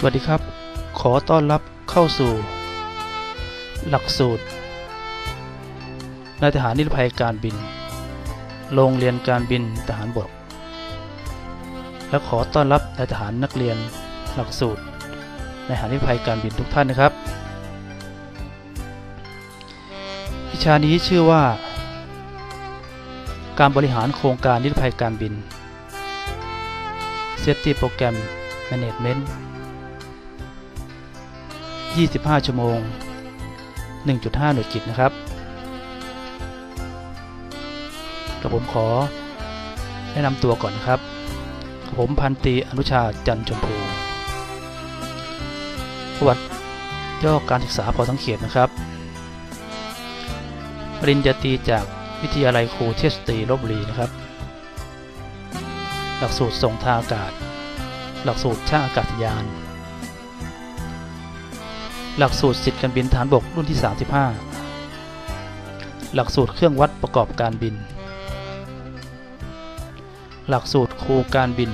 สวัสดีครับ ขอต้อนรับเข้าสู่ หลักสูตรนายทหารนิรภัยการบิน โรงเรียนการบินทหารบก และขอต้อนรับนายทหารนักเรียนหลักสูตรนายทหารนิรภัยการบินทุกท่านนะครับ วิชานี้ชื่อว่า การบริหารโครงการนิรภัยการบิน Safety Program Management 25 ชั่วโมง 1.5 หน่วยกิจนะครับกับผมขอแนะนำตัวก่อนนะครับกับผมพันตีอนุชาจันชมพูประวัติย่อการศึกษาพอสังเขตนะครับปริญญาตรีจากวิทยาลัยครูเทศตรีลบบุรีนะครับ หลักสูตรส่งทางอากาศ หลักสูตรช่างอากาศยาน หลักสูตรสิทธิการบินฐานบกรุ่นที่ 35 หลักสูตรเครื่องวัดประกอบการบิน หลักสูตรครูการบิน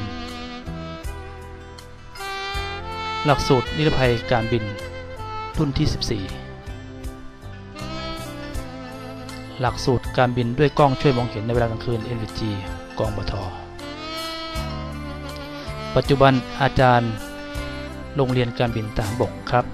หลักสูตรนิรภัยการบิน รุ่นที่ 14 หลักสูตรการบินด้วยกล้องช่วยมองเห็นในเวลากลางคืน NVG กองบทปัจจุบันอาจารย์โรงเรียนการบินทหารบกครับ